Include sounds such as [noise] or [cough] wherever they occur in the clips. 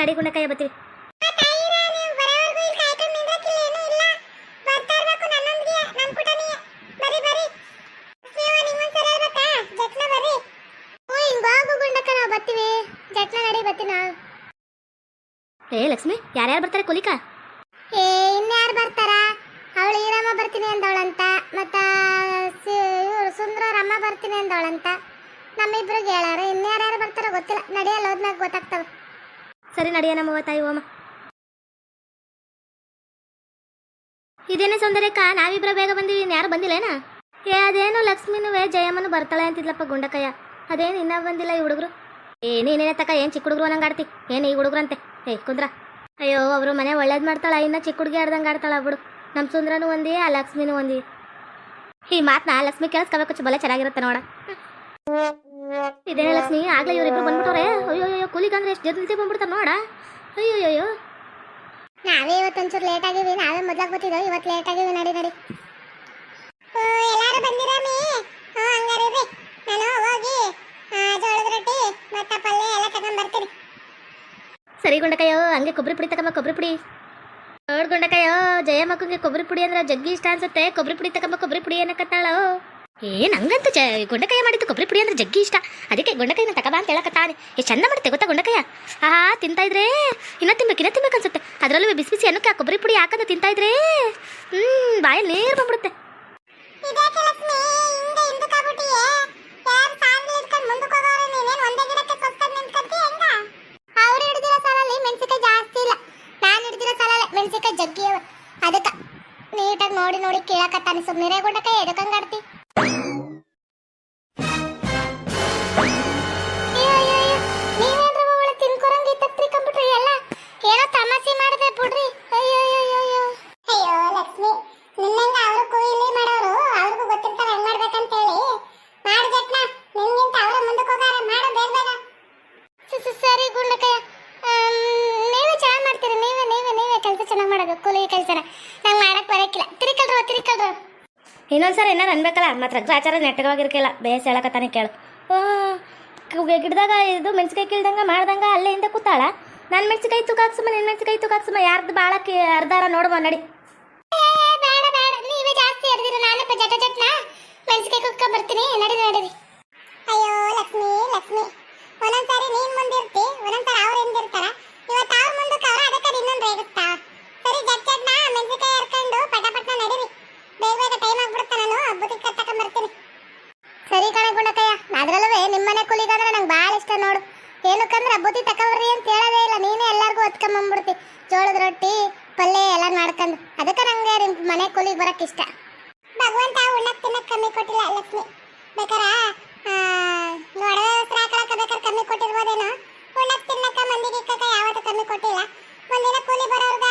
ನಡಿ ಗುಂಡಕಯ್ಯ ಬತ್ತೀವಿ ಏ ಲಕ್ಷ್ಮಿ ಯಾರ್ಯಾರು ಬರ್ತಾರೆ ಕುಲಿಕಾ ಏ ಇನ್ಯಾರು ಬರ್ತಾರ? ಅವಳು ಈರಮ್ಮ ಬರ್ತೀನಿ ಅಂದವಳಂತ ಮತ್ತ ಇವರು ಸುಂದರಮ್ಮ ಬರ್ತೀನಿ ಅಂದವಳಂತ. ನಮ್ಮಿಬ್ರಿಗೆ ಹೇಳಾರ ಇನ್ಯಾರ್ಯಾರು ಬರ್ತಾರ ಗೊತ್ತಿಲ್ಲ. ನಡೆಯಲ್ಲ ಹೋದ್ಮ್ಯಾಗ ಗೊತ್ತಾಗ್ತಾವ. ಸರಿ ನಡೆಯ ನಮ್ಮವ್ವ ತಾಯಿ ಓಮ. ಇದೇನೇ ಸೌಂದರ್ಯಕ್ಕ ನಾವಿಬ್ರ ಬೇಗ ಬಂದಿದೀನಿ ಯಾರು ಬಂದಿಲ್ಲ ಏನ ಏ, ಅದೇನು ಲಕ್ಷ್ಮಿನುವೆ ಜಯಮ್ಮನು ಬರ್ತಾಳೆ ಅಂತಿದ್ಲಪ್ಪ ಗುಂಡಕಯ್ಯ. ಅದೇನು ಇನ್ನ ಬಂದಿಲ್ಲ ಈ ಹುಡುಗರು? ಏ ತಕ್ಕ ಏನ್ ಚಿಕ್ಕ ಹುಡುಗರು ಅನ್ನಂಗೆ ಆಡ್ತಿ? ಏನು ಈ ಹುಡುಗ್ರಂತೆ? ಏ, ಕುಂದ್ರ. ಅಯ್ಯೋ, ಅವರು ಮನೆ ಒಳ್ಳೇದು ಮಾಡ್ತಾಳ, ಇನ್ನ ಚಿಕ್ಕ ಹುಡುಗಿ ಆಡ್ದಂಗೆ ಆಡ್ತಾಳ ಬಿಡು. ನಮ್ಮ ಸುಂದ್ರನು ಒಂದಿ, ಆ ಲಕ್ಷ್ಮಿನೂ ಒಂದಿ. ಈ ಮಾತನ್ನ ಲಕ್ಷ್ಮಿ ಕೇಳಿಸ್ಕೋಬೇಕು ಬಲೆ ಚೆನ್ನಾಗಿರುತ್ತೆ ನೋಡ. ಇದೇನೇ ಲಕ್ಷ್ಮಿ ಆಗ್ಲೇ ಇವರಿಬ್ರು ಬಂದ್ಬಿಟ್ಟವ್ರೆ. ಅಯ್ಯೋ ಅಯ್ಯೋ ಕೂಲಿಗಂದ್ರೆ ಎಷ್ಟು ಜಲ್ದಿ ಬಂದ್ಬಿಡ್ತಾರೆ ನೋಡ. ಅಯ್ಯೋ ಅಯ್ಯೋ ನಾವೇ ಇವತ್ತು ಒಂಚೂರು ಲೇಟ್ ಆಗಿವಿ ನಾವೇ ಮೊದ್ಲಾಗ ಗೊತ್ತಿದ್ದೋ ಇವತ್ತು ಲೇಟ್ ಆಗಿವಿ ನಡಿ ನಡಿ. ಎಲ್ಲಾರು ಬಂದಿರಾಮಿ ಹಂಗಾರೆ ನಾನು ಹೋಗಿ ಜೋಳದ ರೊಟ್ಟಿ ಮತ್ತೆ ಪಲ್ಯ ಎಲ್ಲ ತಗೊಂಡ್ ಬರ್ತೀನಿ. ಸರಿ ಗುಂಡಕಯ್ಯೋ ಹಂಗೆ ಕೊಬ್ಬರಿ ಪುಡಿ ತಗೊಂಬ ಕೊಬ್ಬರಿ ಪುಡಿ. ನೋಡ್ ಗುಂಡಕಯ್ಯೋ ಜಯ ಮಕ್ಕಂಗೆ ಕೊಬ್ಬರಿ ಪುಡಿ ಅಂದ್ರೆ ಜಗ್ಗಿ ಇಷ್ಟ ಅನ್ಸುತ್ತೆ. ಕೊಬ್ಬರಿ ಪುಡಿ ತಗೊಂಬ ಕೊಬ್ಬರಿ ಪುಡಿ ಏನಕತ್ತಾಳೋ ಏ, ನಂಗಂತೂ ಜ ಗುಂಡಕಾಯ ಮಾಡಿದ್ದು ಕೊಬ್ಬರಿ ಪುಡಿ ಅಂದ್ರೆ ಜಗ್ಗಿ ಇಷ್ಟ. ಅದಕ್ಕೆ ಗುಂಡಕಾಯಿನ ತಗಬಾ ಅಂತ ಹೇಳಕತ್ತಾನೆ. ಎಷ್ಟು ಚಂದ ಮಾಡುತ್ತೆ ಗೊತ್ತಾ ಗುಂಡಕಾಯ ಆಹಾ ತಿಂತಾ ಇದ್ರೆ? ಇನ್ನ ತಿನ್ಬೇಕು ಇನ್ನ ತಿನ್ಬೇಕು ಅನ್ಸುತ್ತೆ. ಅದರಲ್ಲೂ ಬಿಸಿ ಬಿಸಿ ಅನ್ನಕ್ಕೆ ಆ ಕೊಬ್ಬರಿ ಪುಡಿ ಹಾಕಂತ ತಿಂತಾ ಇದ್ರೆ? ಹ್ಮ್, ಬಾಯಲ್ಲಿ ನೀರು ಬಂದ್ಬಿಡುತ್ತೆ. ಜಗ್ಗಿ ಅದಕ್ಕೆ ನೀಟಾಗಿ ನೋಡಿ ನೋಡಿ ಕೇಳಕತ್ತಾನೆ ಸುಮ್ಮನೆ ಗುಂಡಕಾಯಿ ಎದಕ್ಕಂಗೆ ಚೆನ್ನಾಗಿ ಮಾಡೋದು ಕೂಲಿ ಕೆಲಸನ. ನಂಗೆ ಮಾಡಕ್ ಬರಕಿಲ್ಲ. ತಿರಿಕಲ್ರು ತಿರಿಕಲ್ರು. ಇನ್ನೊಂದ್ಸರಿ ಏನಾರು ಅನ್ಬೇಕಲ್ಲ ಮಾತ್ರ ಗ್ರಾಚಾರ ನೆಟ್ಟವಾಗಿರ್ಕಿಲ್ಲ ಬೇಸ್ ಹೇಳಕತ್ತಾನೆ ಕೇಳು. ಓ ಗಿಡದಾಗ ಇದು ಮೆಣಸಿಕಾಯಿ ಕೀಳ್ದಂಗ ಮಾಡ್ದಂಗ ಅಲ್ಲೇ ಹಿಂದೆ ಕೂತಾಳ? ನಾನು ಮೆಣಸಿಕಾಯಿ ತೂಕ ಹಾಕ್ಸಮ್ಮ ನಿನ್ನ ಮೆಣಸಿಕಾಯಿ ತೂಕ ಹಾಕ್ಸಮ್ಮ. ಯಾರ್ದು ಬಾಳಕ್ಕೆ ಅರ್ಧಾರ ನೋಡುವ ನಡಿ. ಮೆಣಸಿಕಾಯಿ ಕುಕ್ಕ ಬರ್ತೀನಿ. ನಡಿ ನಡೀರಿ. ಅಯ್ಯೋ ಲಕ್ಷ್ಮಿ ಲಕ್ಷ್ಮಿ. ಒಂದೊಂದ್ಸಾರಿ ನೀನ್ ಮುಂದಿರ್ತಿ ಒಂದೊಂದ್ಸಾರಿ ಅವ್ರ ಹಿಂದಿರ್ತಾರ. ಇವತ್ತು ಅವ್ರ ಮುಂದಕ್ಕೆ ಅವ್ರ ಅದಕ್ಕೆ ಇನ್ನೊಂದು ರೇಗಿಸ್ತಾವ ಜಟ್ನ ಮೆಣಸಿನಕಾಯಿ ಹರ್ಕೊಂಡು ಪಟ ನಡೀರಿ. ಬೇಗ ಬೇಗ ಟೈಮ್ ಆಗ್ಬಿಡುತ್ತೆ ನಾನು ಹಬ್ಬದಕ್ಕೆ ಕತ್ತಕೊಂಡ್ ಬರ್ತೀನಿ. ಸರಿ ಕಣೆ ಗುಣಕಯ್ಯ ಅದ್ರಲ್ಲೂ ನಿಮ್ಮನೆ ಕುಲಿಗಂದ್ರೆ ನಂಗೆ ಭಾಳ ಇಷ್ಟ ನೋಡು. ಏನಕ್ಕಂದ್ರೆ ಬುದ್ಧಿ ತಕೊಬರ್ರಿ ಅಂತ ಹೇಳೋದೇ ಇಲ್ಲ, ನೀನೇ ಎಲ್ಲರಿಗೂ ಒತ್ಕೊಂಬಂದ್ಬಿಡ್ತಿ ಜೋಳದ ರೊಟ್ಟಿ, ಪಲ್ಯ ಎಲ್ಲ ಮಾಡ್ಕೊಂಡು. ಅದಕ್ಕೆ ನಂಗೆ ನಿಮ್ ಮನೆ ಕೂಲಿಗೆ ಬರಕ್ಕೆ ಇಷ್ಟ. ಭಗವಂತ ಉಣ್ಣಕ್ ತಿನ್ನಕ್ ಕಮ್ಮಿ ಕೊಟ್ಟಿಲ್ಲ ಲಕ್ಷ್ಮಿ. ಬೇಕಾರ? ನೋಡೋ ಹಾಕಳಕ ಬೇಕಾದ್ರೆ ಕಮ್ಮಿ ಕೊಟ್ಟಿರ್ಬೋದೇನೋ? ಉಣ್ಣಕ್ ತಿನ್ನಕ ಮಂದಿಗೆ ಇಕ್ಕಕ ಯಾವತ್ತೂ ಕಮ್ಮಿ ಕೊಟ್ಟಿಲ್ಲ ಒಂದಿನ ಕೂಲಿ ಬರೋರ್ಗ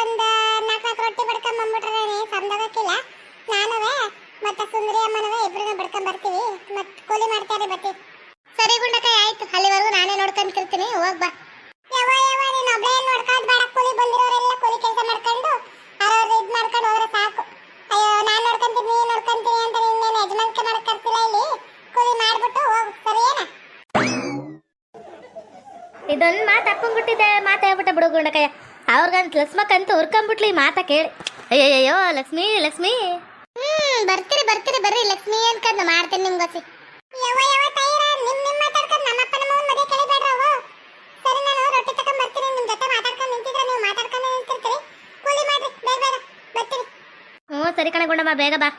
ಒಂದ್ ನಾಲ್ಕು ನಾಲ್ಕು ರೊಟ್ಟಿ ಬಡ್ಕೊಂಡ್ ಬಂದ್ಬಿಟ್ರೆ ಸಂದೋಗಕ್ಕಿಲ್ಲ ನಾನುವೆ ಮತ್ತೆ ಸುಂದರಿ ಅಮ್ಮನವೇ ಇಬ್ರನ್ನ ಬಡ್ಕೊಂಡ್ ಬರ್ತೀವಿ ಮತ್ ಕೂಲಿ ಮಾಡ್ತಾರೆ ಬರ್ತೀವಿ ಸರಿ ಗುಂಡಕಯ್ಯ ಆಯ್ತು ಅಲ್ಲಿವರೆಗೂ ನಾನೇ ನೋಡ್ಕೊಂತಿರ್ತೀನಿ ಹೋಗ್ ಬಾ ಯಾವ ಯಾವ ನೀನ್ ಒಬ್ಳೆ ನೋಡ್ಕೊಂಡ್ ಬೇಡ ಕೂಲಿ ಬಂದಿರೋರೆಲ್ಲ ಕೂಲಿ ಕೆಲಸ ಮಾಡ್ಕೊಂಡು ಅವ್ರವ್ರ ಇದ್ ಮಾಡ್ಕೊಂಡು ಹೋದ್ರೆ ಸಾಕು ಅಯ್ಯೋ ನಾನ್ ನೋಡ್ಕೊಂತೀನಿ ನೀನ್ ನೋಡ್ಕೊಂತೀನಿ ಅಂತ ನಿನ್ನೇನು ಯಜಮಾನ್ಕೆ ಮಾಡಕ್ ಕರ್ಸಿಲ್ಲ ಇಲ್ಲಿ ಕೂಲಿ ಮಾಡ್ಬಿಟ್ಟು ಹೋಗು ಸರಿಯೇನಾ ಇದೊಂದು ಮಾತು ಹಾಕೊಂಡ್ಬಿಟ್ಟಿದ್ದೆ ಮಾತು ಹೇಳ್ಬಿಟ್ಟೆ ಬಿಡು ಗುಂಡಕಯ್ಯ ಅವ್ರಿಗಂತ ಲಕ್ಷ್ಮಕ್ಕಂತ ಹುರ್ಕೊಂಬಿಟ್ಲಿ ಮಾತಾ ಕೇಳಿ. ಅಯ್ಯಯ್ಯೋ ಲಕ್ಷ್ಮಿ ಲಕ್ಷ್ಮಿ. ಹ್ಮ್ ಬರ್ತೀರಿ ಬರ್ತೀರಿ ಬರ್ರಿ ಲಕ್ಷ್ಮಿ ಅನ್ಕಂದು ಮಾಡ್ತೀನಿ ನಿಮ್ಗೊಸಿ ಯಾವ ಯಾವ ತಾಯಿರ ನಿಮ್ ನಿಮ್ ಮಾತಾಡ್ಕೊಂಡು ನಮ್ಮಪ್ಪನ ಮಗನ್ ಮದುವೆ ಕೇಳಿಬೇಡ್ರ ಅವು ಸರಿ ನಾನು ರೊಟ್ಟಿ ತಕೊಂಡ್ ಬರ್ತೀನಿ ನಿಮ್ ಜೊತೆ ಮಾತಾಡ್ಕೊಂಡು ನಿಂತಿದ್ರೆ ನೀವು ಮಾತಾಡ್ಕೊಂಡು ನಿಂತಿರ್ತೀರಿ. ಕೂಲಿ ಮಾಡ್ರಿ ಬೇಗ ಬೇಗ ಬರ್ತೀನಿ. ಹ್ಞೂ ಸರಿ ಕಣೆ ಗುಂಡಮ್ಮ ಬೇಗ ಬಾ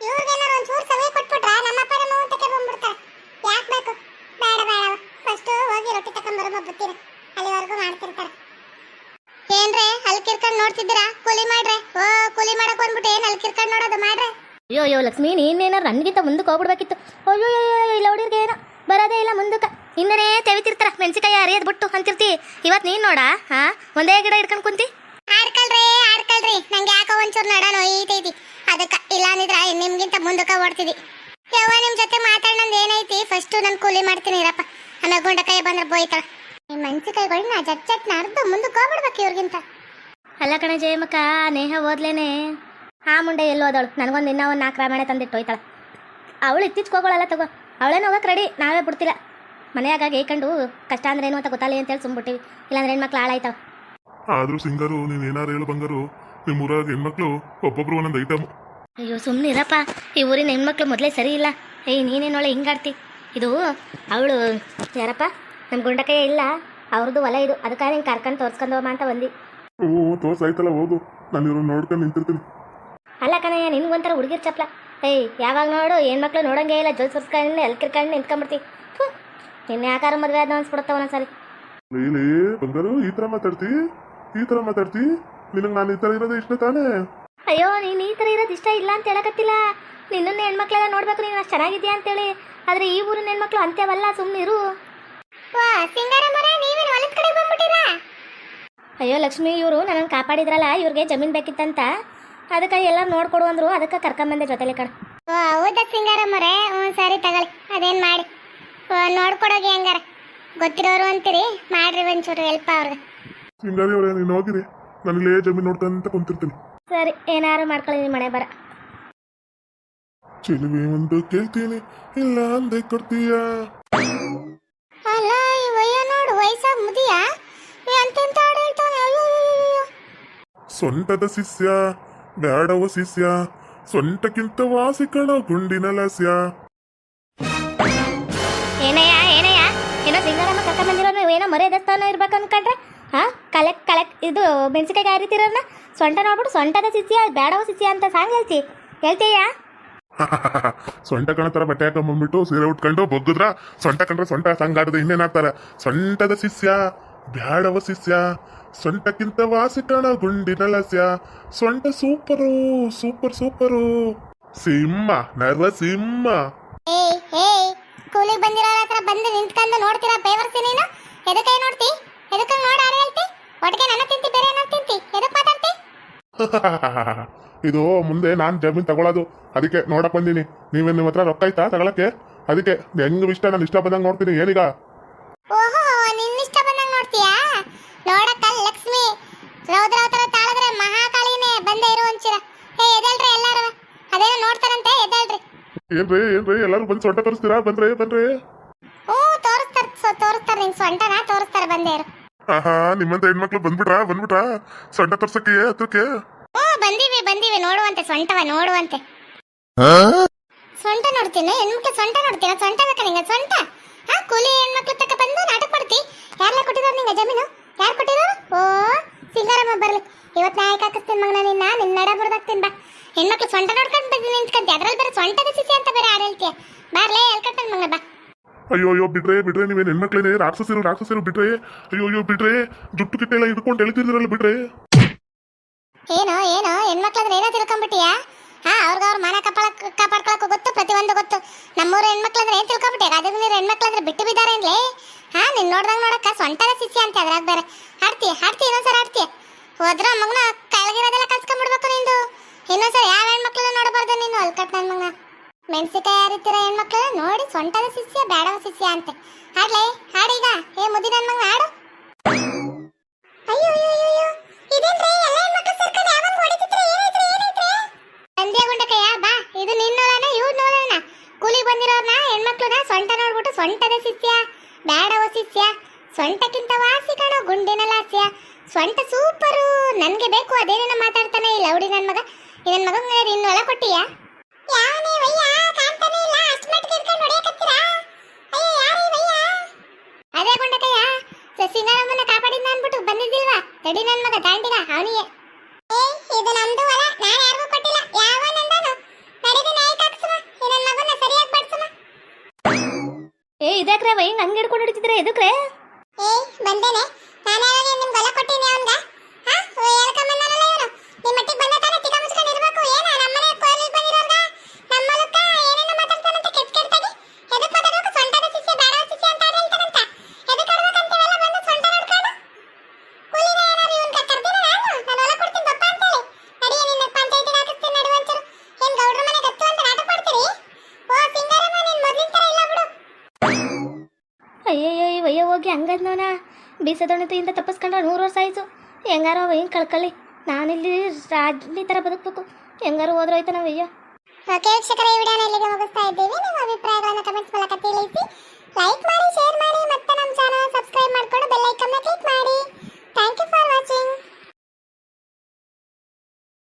ಇವ್ರಿಗೇನಾರು ಒಂಚೂರು ಸಮಯ ಕೊಟ್ಬಿಟ್ರ ನಮ್ಮಪ್ಪನ ಮಗನ್ ತಕ್ಕೆ ಬಂದ್ಬಿಡ್ತಾರೆ ಯಾಕೆ ಬೇಕು ಬೇಡ ಬೇಡ ಫಸ್ಟ್ ಹೋಗಿ ರೊಟ್ಟಿ ತಕೊಂಡ್ ಬರೋ ಬರ್ತೀರ ಅಲ್ಲಿವರೆಗೂ ಮಾಡ್ತಿರ್ತಾರೆ ಏನ್ರೆ ಅಲ್ಲಿ ಕಿರ್ಕೊಂಡು ನೋಡ್ತಿದ್ದೀರಾ? ಕೂಲಿ ಮಾಡ್ರೆ. ಓ ಕೂಲಿ ಮಾಡಕ್ ಬಂದ್ಬಿಟ್ಟು ಏನ್ ಅಲ್ಲಿ ಕಿರ್ಕೊಂಡು ನೋಡೋದು? ಮಾಡ್ರೆ. ಅಯ್ಯೋ ಅಯ್ಯೋ ಲಕ್ಷ್ಮಿ ನೀನೇನಾರು ನನಗಿಂತ ಮುಂದಕ್ಕೆ ಹೋಗ್ಬಿಡ್ಬೇಕಿತ್ತು. ಅಯ್ಯೋ ಅಯ್ಯೋ ಇಲ್ಲ ಹುಡುಗರಿಗೆ ಏನೋ ಬರೋದೇ ಇಲ್ಲ ಮುಂದಕ್ಕೆ. ಹಿಂದನೇ ತೆವಿತಿರ್ತಾರ. ಮೆಣಸಿಕಾಯಿ ಅರಿಯದ್ ಬಿಟ್ಟು ಅಂತಿರ್ತಿ. ಇವತ್ತು ನೀನು ನೋಡ ಹಾ? ಒಂದೇ ಗಿಡ ಹಿಡ್ಕೊಂಡು ಕುಂತಿ. ಆಡ್ಕಳ್ರಿ ಆಡ್ಕಲ್ರಿ ನಂಗೆ ಯಾಕೋ ಒಂಚೂರು ನಡ ನೋಯ್ತೈತಿ ಅದಕ್ಕ ಇಲ್ಲ ಅಂದಿದ್ರ ನಿಮ್ಗಿಂತ ಮುಂದಕ್ಕೆ ಓಡ್ತಿದಿ ಯವ್ವ ನಿಮ್ ಜೊತೆ ಮಾತಾಡೋದ್ ಏನೈತಿ? ಫಸ್ಟ್ ನಾನು ಕೂಲಿ ಮಾಡ್ತೀನಿ ಇರಪ್ಪ. ಆಮೇಲೆ ಗುಂಡಕಾಯಿ ಬಂದ್ರೆ ಬೋಯ್ತಾಳ. ಈ ಮೆಣಸಿಕಾಯಿಗಳನ್ನ ಜಟ್ ಜಟ್ ನರ್ದು ಮುಂದಕ್ಕೆ ಹೋಗ್ಬಿಡ್ಬೇಕು ಇವ್ರಿಗಿಂತ. ಅಲ್ಲ ಕಣೆ ಜಯಮಕ್ಕ ನೇಹ ಓದ್ಲೇನೆ. ಹಾ ಮುಂಡೆ ಎಲ್ಲಿ ಹೋದವಳು ನನಗೊಂದು ಇನ್ನೂ ಒಂದು ನಾಲ್ಕು ರಾಮಾಯಣ ತಂದಿಟ್ಟು ಹೋಯ್ತಾಳೆ. ಅವಳು ಇತ್ತೀಚೆಗೆ ಹೋಗೋಳಲ್ಲ ತಗೋ. ಅವಳೇನು ಹೋಗಕ್ಕೆ ರೆಡಿ ನಾವೇ ಬಿಡ್ತಿಲ್ಲ. ಮನೆಯಾಗ ಗೇಯ್ಕೊಂಡು ಕಷ್ಟ ಅಂದ್ರೆ ಏನು ಅಂತ ಗೊತ್ತಾಗಲಿ ಅಂತೇಳಿ ಸುಮ್ಬಿಟ್ಟಿವಿ. ಇಲ್ಲಾಂದ್ರೆ ಹೆಣ್ಮಕ್ಳು ಹಾಳಾಯ್ತಾವ. ಆದ್ರೂ ಸಿಂಗರು ನೀನ್ ಏನಾರು ಹೇಳು ಬಂಗಾರು. ನಿಮ್ಮ ಊರಾಗ ಹೆಣ್ಮಕ್ಳು ಒಬ್ಬೊಬ್ರು ಒಂದೊಂದು ಐಟಮ್ ಅಯ್ಯೋ ಸುಮ್ಮನೆ ಇರಪ್ಪ ಈ ಊರಿನ ಹೆಣ್ಮಕ್ಳು ಮೊದಲೇ ಸರಿ ಇಲ್ಲ. ಏಯ್ ನೀನೇನೊಳೆ ಹಿಂಗಾಡ್ತಿ? ಇದು ಅವಳು ಯಾರಪ್ಪ? ನಮ್ಮ ಗುಂಡಕಯ್ಯ ಇಲ್ಲ. ಅವ್ರದ್ದು ಹೊಲ ಇದು. ಅದಕ್ಕಾಗಿ ಹಿಂಗೆ ಕರ್ಕೊಂಡು ತೋರ್ಸ್ಕೊಂಡು ಹೋಮ ಅಂತ ಬಂದು. ಓ ತೋರ್ಸ್ ಆಯ್ತಲ್ಲ ಹೋಗು. ನಾನು ಇವ್ರು ನೋಡ್ಕೊಂಡು ನಿಂತಿರ್ತೀನಿ. ಅಲ್ಲ ಕಣಯ್ಯ ನಿನ್ಗೊಂಥರ ಹುಡುಗಿರ್ ಚಪ್ಲ. ಏಯ್ ಯಾವಾಗ ನೋಡು ಹೆಣ್ಮಕ್ಳು ನೋಡಂಗೆ ಇಲ್ಲ ಜಲ್ ಸುರ್ಸ್ಕೊಂಡು ಎಲ್ಕಿರ್ಕೊಂಡು ನಿಂತ್ಕೊಂಬಿಡ್ತಿ ಥು ನಿನ್ನ ಯಾಕಾರ ಮದುವೆ ಆದ ಅನ್ಸ್ಬಿಡುತ್ತ ಒಂದೊಂದ್ಸಲಿ ಲೇ ಬಂಗಾರು ಈ ತರ ಮಾತಾಡ್ತಿ? ಈ ತರ ಮಾತಾಡ್ತಿ? ನಿನಗೆ ನಾನು ಈ ತರ ಇರೋದು ಇಷ್ಟ ತಾನೇ? ಅಯ್ಯೋ ನೀನು ಈ ಥರ ಇರೋದು ಇಷ್ಟ ಇಲ್ಲ ಅಂತ ಹೇಳಕತ್ತಿಲ್ಲ. ನಿನ್ನನ್ನು ಹೆಣ್ಮಕ್ಳೆಲ್ಲ ನೋಡ್ಬೇಕು ನೀನು ಅಷ್ಟು ಚೆನ್ನಾಗಿದ್ಯಾ ಅಂತೇಳಿ. ಆದ್ರೆ ಈ ಊರಿನ ಹೆಣ್ಮಕ್ಳು ಅಂತೇವಲ್ಲ ಸುಮ್ಮನೆ ಇರು ವಾ ಬಂದ್ಬಿಟ್ಟಿರಾ ಅಯ್ಯೋ ಲಕ್ಷ್ಮಿ ಇವರು ನನ್ನನ್ನು ಕಾಪಾಡಿದ್ರಲ್ಲ ಇವ್ರಿಗೆ ಜಮೀನು ಬೇಕಿತ್ತಂತ. ಅದಕ್ಕೆ ಎಲ್ಲ ನೋಡ್ಕೊಡು ಅಂದ್ರು ಅದಕ್ಕೆ ಕರ್ಕೊಂಬಂದೆ ಜೊತೆಲೆ ಕಣ. ಹೌದ ಸಿಂಗಾರಮ್ಮರೇ ಹ್ಞೂ ಸರಿ ತಗೊಳ್ಳಿ ಅದೇನು ಮಾಡಿ. ಓ ನೋಡ್ಕೊಡೋಗಿ ಹೆಂಗಾರ. ಗೊತ್ತಿರೋರು ಅಂತೀರಿ ಮಾಡ್ರಿ ಒಂಚೂರು ಹೆಲ್ಪ್ ಅವ್ರಿಗೆ. ಸಿಂಗಾರಿ ಅವರೇ ನೀನು ಹೋಗಿರಿ. ನಾನು ಇಲ್ಲೇ ಜಮೀನು ನೋಡ್ಕೊಂತ ಕುಂತಿರ್ತೀನಿ. ಸರಿ ಏನಾರು ಮಾಡ್ಕೊಳ್ಳಿ ನಿಮ್ಮ ಮನೆ ಬರ. ಚೆಲುವೆ ಒಂದು ಕೇಳ್ತೀನಿ ಇಲ್ಲ ಅಂದೆ ಕೊಡ್ತೀಯ? ಅಲ್ಲ ಈ ವಯ್ಯ ನೋಡು ವಯಸ್ಸಾಗ ಮುದಿಯ ಎಂತೆಂತ ಹಾಡು ಹೇಳ್ತಾನೆ ಅಯ್ಯೋ ಅಯ್ಯೋ, ಅಯ್ಯೋ. ಸೊಂಟದ ಶಿಷ್ಯ ಬೇಡವ ಶಿಷ್ಯ ಸೊಂಟಕ್ಕಿಂತ ವಾಸಿ ಕಣ ಗುಂಡಿನ ಲಸ್ಯ. ಏನಯ್ಯ ಏನಯ್ಯ ಏನೋ ಸಿಂಗಾರಮ್ಮ ಕರ್ಕೊಂಬಂದಿರೋನು ಏನೋ ಮರ್ಯಾದಸ್ಥಾನ ಇರ್ಬೇಕು ಅನ್ಕೊಂಡ್ರೆ ಹಾ ಕಲೆಕ್ ಕಲೆಕ್ ಇದು ಮೆಣಸಿಕಾಯಿ ಹಾರಿತಿರೋನ ಸೊಂಟ ನೋಡ್ಬಿಟ್ಟು ಸೊಂಟದ ಶಿಷ್ಯ ಬೇಡವ ಶಿಷ್ಯ ಅಂತ ಸಾಂಗ್ ಹೇಳ್ತಿ. ಹೇಳ್ತೀಯಾ? [laughs] ಸೊಂಟ ಕಣ ತರ ಬಟ್ಟೆ ಹಾಕೊಂಡ್ಬಂದ್ಬಿಟ್ಟು ಸೀರೆ ಉಟ್ಕೊಂಡು ಬೊಗ್ಗದ್ರ ಸೊಂಟ ಕಂಡ್ರೆ ಸೊಂಟ ಸಂಗಾಡದ ಇನ್ನೇನಾಗ್ತಾರೆ ಸೊಂಟದ ಶಿಷ್ಯ ಬ್ಯಾಡವ ಶಿಷ್ಯ ಸೊಂಟಕ್ಕಿಂತ ವಾಸಿ ಕಣ ಗುಂಡಿನ ಲಸ್ಯ. ಸೊಂಟ ಸೂಪರು ಸೂಪರ್ ಸೂಪರು. ಸಿಂಹ ನರ ಸಿಂಹ. ಕೂಲಿಗೆ ಬಂದಿರೋರ ಹತ್ರ ಬಂದು ನಿಂತ್ಕೊಂಡು ನೋಡ್ತೀರಾ ಬೇವರ್ಸಿ ನೀನು ಎದಕ್ಕೆ ನೋಡ್ತಿ? ಎದಕ್ಕೆ ನೋಡಿ ಆರೆ ಹೇಳ್ತಿ? ಒಟ್ಟಿಗೆ ನನ್ನ ತಿಂತಿ ಬೇರೆ ಏನೋ ತಿಂತಿ? ಎದಕ್ಕೆ ಮಾತಾಡ್ತಿ? [laughs] ಇದು ಮುಂದೆ ನಾನು ಜಮೀನ್ ತಗೊಳ್ಳೋದು ಅದಕ್ಕೆ ನೋಡಕ್ ಬಂದೀನಿ. ನೀವೇನು ನಿಮ್ಮ ಹತ್ರ ರೊಕ್ಕ ಆಯ್ತಾ ತಗೊಳಕ್ಕೆ? ಅದಕ್ಕೆ ಹೆಂಗ್ ಇಷ್ಟ? ನಾನು ಇಷ್ಟ ಬಂದಂಗೆ ನೋಡ್ತೀನಿ. ಏನೀಗ? ಓಹೋ ನೋಡಕ್ಕ ಲಕ್ಷ್ಮಿ. ರೌದ್ರ ತರ ತಾಳದ್ರೆ ಮಹಾಕಾಳಿನೇ ಬಂದೇ ಇರು ಒಂಚೂರ ಹೇ ಎದಲ್ರಿ ಎಲ್ಲಾರು? ಅದೇನೋ ನೋಡ್ತಾರಂತೆ ಎದಲ್ರಿ ಏನ್ರಿ ಏನ್ರಿ ಎಲ್ಲಾರು ಬಂದು ಸೊಂಟ ತೋರಿಸ್ತೀರಾ? ಬನ್ರಿ ಬನ್ರಿ ಓ ತೋರಿಸ್ತಾರ ತೋರಿಸ್ತಾರ ನಿನ್ ಸೊಂಟನ ತೋರಿಸ್ತಾರ ಬಂದೇ ಇರು. ಆಹಾ ನಿಮ್ಮಂತ ಹೆಣ್ಮಕ್ಳು ಬಂದ್ಬಿಟ್ರಾ? ಬಂದ್ಬಿಟ್ರಾ? ಸೊಂಟ ತೋರ್ಸಕ್ಕೆ ಹತ್ರಕ್ಕೆ? ಓ ಬಂದೀವಿ ಬಂದೀವಿ. ನೋಡುವಂತೆ ಸೊಂಟವ ನೋಡುವಂತೆ. ಸೊಂಟ ನೋಡ್ತೀನಿ? ಹೆಣ್ಮಕ್ಳು ಸೊಂಟ ನೋಡ್ತೀನಿ ಸೊಂಟ ಬೇಕಾ ನಿಂಗೆ ಸೊಂಟ? ಹಾ ಕೂಲಿ ಹೆಣ್ಮಕ್ಳು ತಕ್ಕ ಬಂದು ನಾಟಕ ಮಾಡ್ತಿ. ಯಾರೆಲ್ಲ ಕೊಟ್ಟಿದ್ದಾರೆ ನಿಂಗೆ ಜಮೀನು? ಯಾರು ಕೊಟ್ಟಿರು ಓ ಸಿಂಗಾರಮ್ಮ ಬರ್ಲಿ. ಇವತ್ತು ನಾಯಕ ಹಾಕಿಸ್ತೀನಿ ಮಗನ ನಿನ್ನ ನಿನ್ನ ನಡ ಬರ್ದಾಕ್ತೀನಿ ಬಾ. ಹೆಣ್ಮಕ್ಳು ಸೊಂಟ ನೋಡ್ಕೊಂಡು ಬಂದು ನಿಂತ್ಕಂತಿ. ಅದ್ರಲ್ಲಿ ಬೇರೆ ಸೊಂಟದ ಸಿಸಿ ಅಂತ ಬೇರೆ ಆಡ ಹೇಳ್ತೀಯ? ಬಾರ್ಲೇ ಎಲ್ಕಟ್ಟನ್ ಮಗನ ಬಾ. ಅಯ್ಯೋ ಅಯ್ಯೋ ಬಿಡ್ರೆ ಬಿಡ್ರೆ ನೀವೇನು ಹೆಣ್ಮಕ್ಳೇನೆ ರಾಕ್ಷಸರು ರಾಕ್ಷಸರು ಬಿಡ್ರೆ ಅಯ್ಯೋ ಅಯ್ಯೋ ಬಿಡ್ರೆ ಜುಟ್ಟು ಕಿಟ್ಟೆಲ್ಲ ಹಿಡ್ಕೊಂಡು ಎಳಿತಿದ್ದೀರಲ್ಲ ಬಿಡ್ರೆ ಏನೋ ಏನೋ ಹೆಣ್ಮಕ್ಳಂದ್ರೆ ಏನೋ ತಿಳ್ಕೊಂಬಿಟ್ಟಿಯಾ? ಹಾ ಅವ್ರಿಗೆ ಅವ್ರ ಮನೆ ಕಪಾಳ ಕಾಪಾಡ್ಕೊಳಕ್ ಗೊತ್ತು ಪ್ರತಿಯೊಂದು ಗೊತ್ತು. ನಮ್ಮೂರ ಹೆಣ್ಮಕ್ಳಂದ್ರೆ ಏನ್ ತಿಳ್ಕೊಂಬಿಟ್ಟೆ ನೀರು ಹೆಣ್ಮಕ್ಳಂದ್ರೆ ಬಿಟ್ಟು ಬಿದ್ದಾರೆ ಅನ್ಲೇ ಹಾ, ನಿನ್ ನೋಡ್ದಂಗ್ ನೋಡಕ್ಕ ಸೊಂಟದ ಸಿಸಿ ಅಂತ ಅದ್ರಾಗ ಬೇರೆ. ಹಾಡ್ತೀಯ ಹಾಡ್ತಿ, ಇನ್ನೊಂದ್ಸಲ ಹಾಡ್ತಿ. ಹೋದ್ರ ಮಗನ ಕೆಳಗಿರೋದೆಲ್ಲ ಕಲ್ಸ್ಕೊಂಡ್ಬಿಡ್ಬೇಕು ನಿಂದು. ಇನ್ನೊಂದ್ಸಲ ಯಾವ ಹೆಣ್ಮಕ್ಳನ್ನ ನೋಡಬಾರ್ದು ನೀನು, ಅಲ್ಕಟ್ ನನ್ ಮಗ ಮೆಣಸಿಕಾಯಿ ಹರಿತಿರ ಹೆಣ್ಮಕ್ಳು ನೋಡಿ ಸೊಂಟದ ಸಿಸ್ಯ ಬೇಡವ ಸಿಸ್ಯ ಅಂತೆ. ಹಾಡ್ಲೇ ಹಾಡೀಗ ಏ, ಮುದಿ ನನ್ ಮಗ ಹಾಡು. ಅಯ್ಯೋ ಅಯ್ಯೋ ಅಯ್ಯೋ ಇದೇನ್ರಿ, ಎಲ್ಲ ಹೆಣ್ಮಕ್ಳು ಬಾ. ಇದು ನಿನ್ನೋಳನ ಇವ್ರ ನೋಡೋಣ ಕೂಲಿಗೆ ಬಂದಿರೋರ್ನ, ಹೆಣ್ಮಕ್ಳನ್ನ ಸೊಂಟ ನೋಡ್ಬಿಟ್ಟು ಸೊಂಟದ ಶಿಷ್ಯ ಬೇಡವ ಶಿಷ್ಯ ಸೊಂಟಕ್ಕಿಂತ ವಾಸಿ ಕಾಣೋ ಗುಂಡಿನ ಲಾಸ್ಯ. ಸೊಂಟ ಸೂಪರು. ನನಗೆ ಬೇಕು ಅದೇನೇನೋ ಮಾತಾಡ್ತಾನೆ ಈ ಲೌಡಿ ನನ್ನ ಮಗ. ಈ ನನ್ನ ಮಗಂಗೆ ಇನ್ನೊಳ ಕೊಟ್ಟಿಯಾ? ಯಾವನೇ ವಯ್ಯ ಕಾಣ್ತಾನೆ ಇಲ್ಲ. ಅಷ್ಟ್ ಮಟ್ಟಿಗೆ ಇಟ್ಕೊಂಡು ಹೊಡೆಯಕತ್ತೀರಾ? ಅಯ್ಯೋ ಯಾರೇ ವಯ್ಯ? ಅದೇ ಗುಂಡಕಯ್ಯ. ಸಿಂಗಾರಮ್ಮನ ಕಾಪಾಡಿದ್ನ ಅನ್ಬಿಟ್ಟು ಬಂದಿದ್ದಿಲ್ವಾ? ತಡಿ ನನ್ನ ಮಗ ದಾಂಡಿಗ ಅವನಿಗೆ. ಇದು ನಮ್ದು ಹೊಲ. ನಾನು ಯಾರಿಗೂ ಏ ಇದಕ್ರೆ ವೈ ನಂಗೆ ಹಿಡ್ಕೊಂಡು ಹಿಡಿತಿದ್ರೆ? ಎದಕ್ರೆ? ಏ, ಬಂದೇನೆ. ನಾನು ಯಾವಾಗ ನಿಮ್ಗೆ ಹೊಲ ಕೊಟ್ಟಿನಿ ಅವನ್ಗ? ಸದಣತೆಯಿಂದ ತಪ್ಪಿಸ್ಕೊಂಡ್ರೆ ನೂರು ವರ್ಷ ಆಯಿತು. ಹೆಂಗಾರು ಹಿಂಗೆ ಕಳ್ಕೊಳ್ಳಿ? ನಾನಿಲ್ಲಿ ರಾಜ್ನಿ ಥರ ಬದುಕಬೇಕು. ಹೆಂಗಾರು ಹೋದ್ರೋಯ್ತು ನಾವು ಅಯ್ಯೋ ಓಕೆ ವೀಕ್ಷಕರ, ಈ ವಿಡಿಯೋನ ಇಲ್ಲಿಗೆ ಮುಗಿಸ್ತಾ ಇದ್ದೀವಿ. ನಿಮ್ಮ ಅಭಿಪ್ರಾಯಗಳನ್ನು ಕಮೆಂಟ್ಸ್ ಮೂಲಕ ತಿಳಿಸಿ. ಲೈಕ್ ಮಾಡಿ ಶೇರ್ ಮಾಡಿ, ಮತ್ತೆ ನಮ್ಮ ಚಾನಲ್ ಸಬ್ಸ್ಕ್ರೈಬ್ ಮಾಡಿಕೊಂಡು ಬೆಲ್ ಐಕನ್ನ ಕ್ಲಿಕ್ ಮಾಡಿ. Thank you for watching